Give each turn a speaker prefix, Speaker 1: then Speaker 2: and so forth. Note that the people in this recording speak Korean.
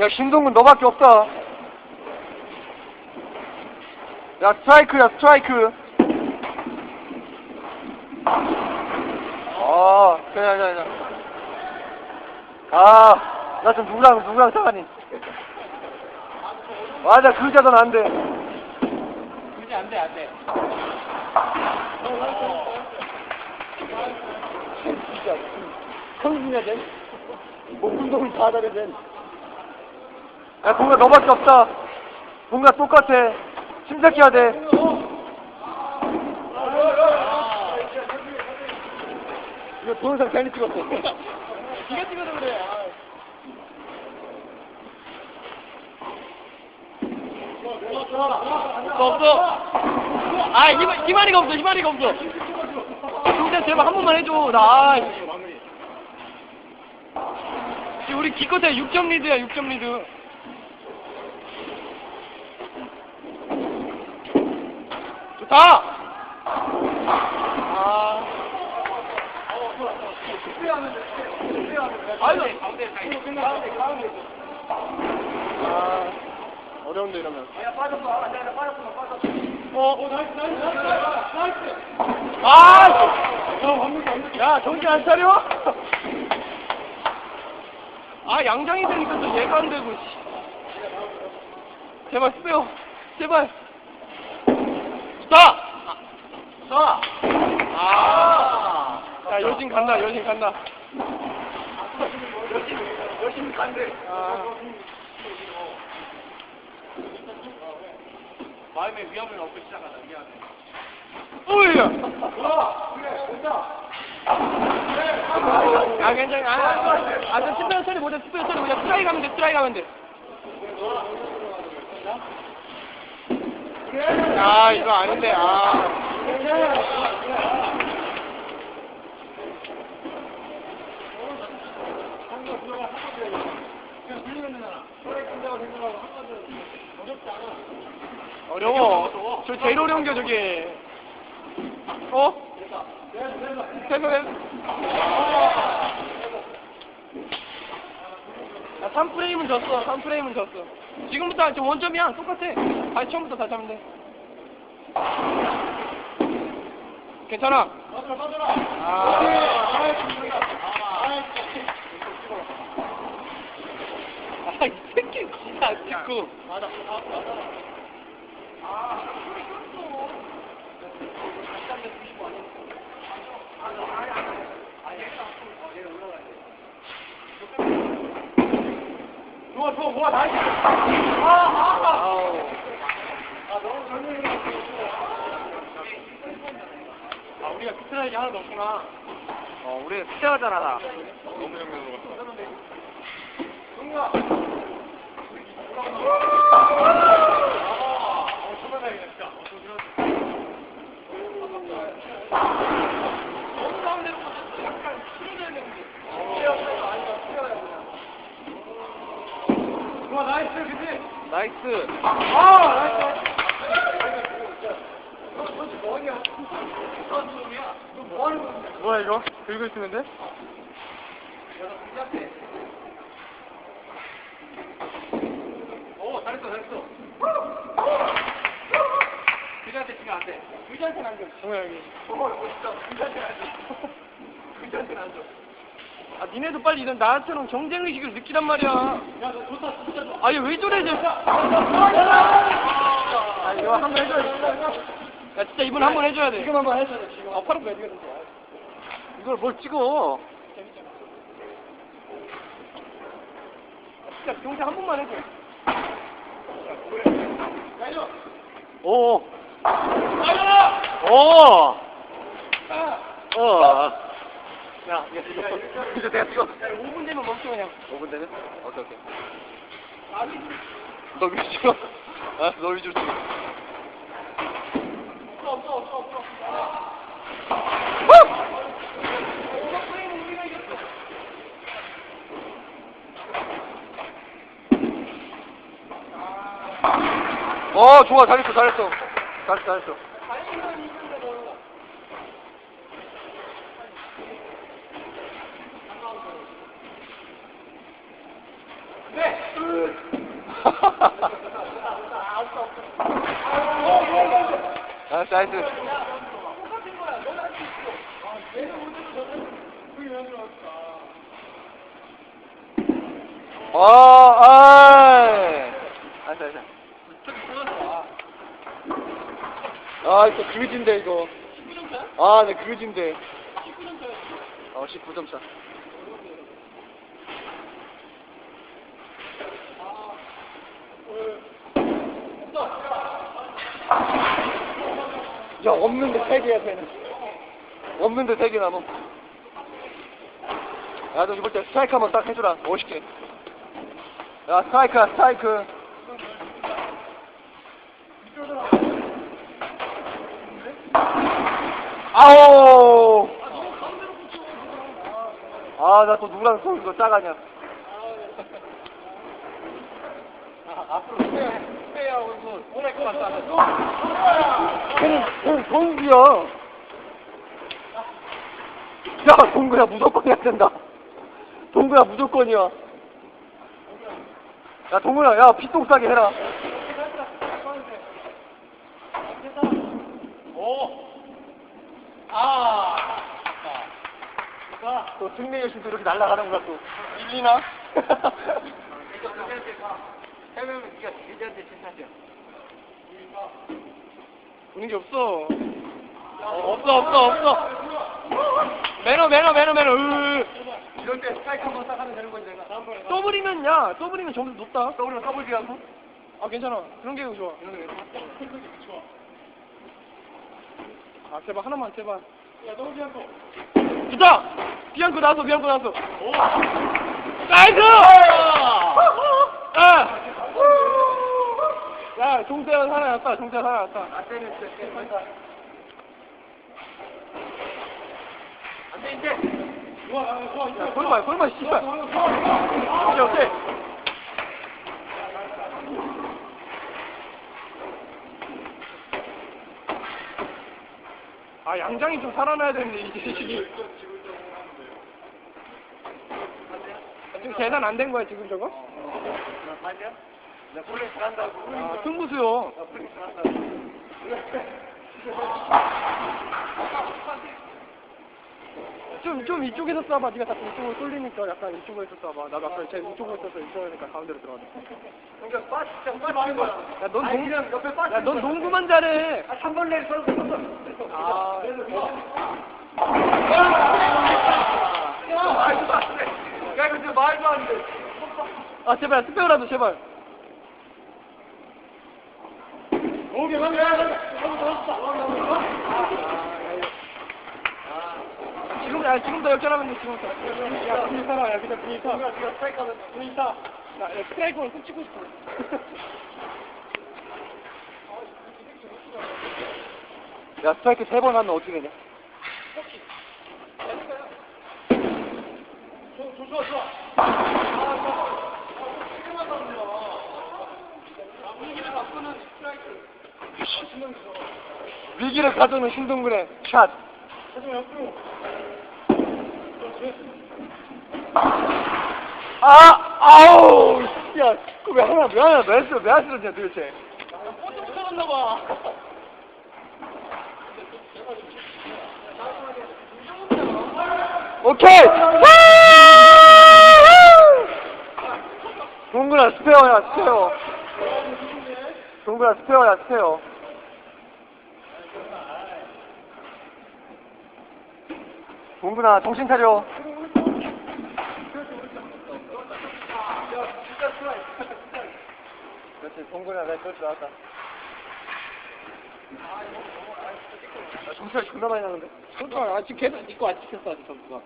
Speaker 1: 야, 신동근 너밖에 없다. 야, 스트라이크야, 스트라이크. 아, 그냥, 그냥, 그냥. 아, 나좀 누구랑, 누구랑 싸가니. 맞아, 글자는 안 돼.
Speaker 2: 그지 안 돼, 안 돼.
Speaker 1: 진짜, 성진이야, 쟤. 목운동을 다 하다가 쟤. 야, 동가 너밖에 없다. 동가 똑같아. 침착해야 돼. 이거 동영상 괜히 찍었어.
Speaker 2: 네가 찍어서 그래. 아. 없어, 없어. 아, 희마, 희마리가 없어, 희마리가 없어. 진짜 제발 한 번만 해줘. 나, 아. 지금 우리 기껏해 6점 리드야, 6점 리드. 좋다! 아. 아유, 아, 어려운데 이러면. 어, 어, 나이스, 나이스, 나이스. 아, 야, 정신 안 차려? 아, 양장이 되니까 또 얘가 안 되고, 씨. 제발 쓰세요. 제발. 좋다! 좋다! 아. 야, 여신 간다, 여신 간다. 여신, 여신 간대. 아. 마음의 위험을 얻고 시작하다, 미안해. 오야! 아, 괜찮아. 아, 아, 저 스페어 처리 못해, 스페어 처리 못해. 스트라이크 하면 돼, 스트라이크 하면 돼. 아, 이거 아닌데, 아. 어려워. 저 제일 어려운 게 저게. 어? 됐어, 됐어. 야, 3프레임은 졌어, 3프레임은 졌어. 지금부터 저 원점이야, 똑같아. 다시 처음부터 다시 하면 돼. 괜찮아. 아. 아, 이 새끼 진짜 안 찍고. 좋아, 좋아, 좋아, 나이스. 아, 아, 아. 아, 너무 전혀 아, 우리가 피트라이기 하나도 없구나.
Speaker 1: 어, 우리 피자하잖아, 나.
Speaker 2: 너무 정면으로 갔다.
Speaker 1: 좋아, 나이스, 그치? 나이스.
Speaker 2: 아, 나이스.
Speaker 1: 뭐야, 이거? 들고 있으면 돼?
Speaker 2: 오, 잘했어, 잘했어. 그자한테 지금 안 돼. 그자한테는 안 돼.
Speaker 1: 뭐야, 여기.
Speaker 2: 어, 진짜 그자한테는 안 돼. 그자한테는 안 돼.
Speaker 1: 아, 니네도 빨리 이런 나처럼 경쟁 의식을 느끼란 말이야.
Speaker 2: 야, 너 좋다, 진짜 좋아.
Speaker 1: 아, 얘왜 저래, 쟤. 아, 이거 한번 해줘야 돼. 야, 진짜 이번 한번 해줘야 돼.
Speaker 2: 지금 한 번 해줘야 돼, 지금.
Speaker 1: 아, 팔 아프야, 니가 진짜. 이걸 뭘 찍어. 아, 진짜 경쟁 한 번만 해줘.
Speaker 2: 해줘.
Speaker 1: 오.
Speaker 2: 가자!
Speaker 1: 오.
Speaker 2: 아!
Speaker 1: 어. 야, 이제 찍어. 이제 내가 찍어.
Speaker 2: 야, 5분 되면 멈춰, 그냥.
Speaker 1: 5분 되면? 오케이, 오케이.
Speaker 2: 아니,
Speaker 1: 너 위주로. 아, 너 위주로 찍어.
Speaker 2: 어,
Speaker 1: 좋아. 잘했어, 잘했어. 잘했어, 잘했어. 아, 나이스. 어, 아이. 알았어, 알았어. 아, 이거 그지인데, 이거. 아, 네, 그지인데. 어, 19점 차. 야, 없는데 세 개야, 쟤는. 없는데 세개 남아. 야, 너 이럴 때 스트라이크 한번 딱 해주라. 멋있게. 야, 스트라이크야, 스트라이크. 아오! 아, 나 또 누구랑 손 이거 짜가냐.
Speaker 2: 앞으로 따
Speaker 1: 걔는, 걔는 동구야. 야, 동구야, 무조건 해야 된다. 동구야, 무조건이야. 야, 동구야, 야, 피똥 싸게 해라.
Speaker 2: 오! 아! 자,
Speaker 1: 또 승리 열심도 이렇게 날아가는구나, 또. 밀리나?
Speaker 2: 해명은 네가 제자한테 칭찬이야.
Speaker 1: 분위기 없어.
Speaker 2: 어, 없어, 없어, 없어. 매너, 매너, 매너, 매너. 으.
Speaker 1: 이럴 때 스트라이크 한번 딱 하면 되는 거지, 내가.
Speaker 2: 더블이면, 야, 더블이면 점수 높다.
Speaker 1: 더블이면 더블 비하고?
Speaker 2: 아, 괜찮아. 그런 게 좋아. 아, 제발, 하나만, 제발. 야, 너무 비앙코. 좋다! 비앙코 나왔어, 비앙코 나왔어. 나이스! 아! 야, 종태현 살아났다, 종태현 살아났다.
Speaker 1: 안 되면 진짜 깨끗하다. 안 돼, 이제.
Speaker 2: 야, 골만, 골만, 씨발. 오케이, 오케이. 아, 양장이 좀 살아나야 되는데, 이제 지금. 계산 안 된 거야, 지금 저거?
Speaker 1: 아 나 폴리스 한다고.
Speaker 2: 아, 승부수요.
Speaker 1: 나 폴리스 한다고.
Speaker 2: 좀, 좀 이쪽에서 쏴봐. 네가 자꾸 이쪽으로 쏠리니까 약간 이쪽에서 쏴봐. 나도 아까 쟤 이쪽으로 쏴서 이쪽으로 하니까 가운데로 들어가네.
Speaker 1: 그러니까 빠, 진짜 빠지는 거야.
Speaker 2: 야, 넌
Speaker 1: 아니,
Speaker 2: 농,
Speaker 1: 그냥 옆에
Speaker 2: 야, 넌. 농구만 잘해.
Speaker 1: 아, 3번 내리 서서 서서.
Speaker 2: 아.
Speaker 1: 말도 안 돼. 야, 이거 진짜 말도 안 돼.
Speaker 2: 아, 제발, 스페어라도 제발.
Speaker 1: 오케이, 가면 돼.
Speaker 2: 지금, 야, 지금부터 역전하면 돼, 지금부터. 야, 분위 살아, 야, 그냥 분위 타.
Speaker 1: 네가 네가 스트라이크 하면
Speaker 2: 분위 타. 나, 야, 스트라이커를 꼭 찍고 싶어.
Speaker 1: 야, 스트라이크 세 번 하면 어떻게 되냐? 위기를 가져오는 신동근의 샷. 아, 아우, 야, 그왜 하나, 왜 하나, 왜 했어, 왜 하시는지 도대체. 오케이! 동근아, 스페어야, 스페어. 동근아, 스페어야, 스페어. 동근아, 정신 차려. 그렇지, 동근아, 내가 그럴 줄 알았다. 야, 점수가 존나 많이 나는데?
Speaker 2: 그러니까, 아, 지금 계속 니거 안 찍혔어, 아직 점수가.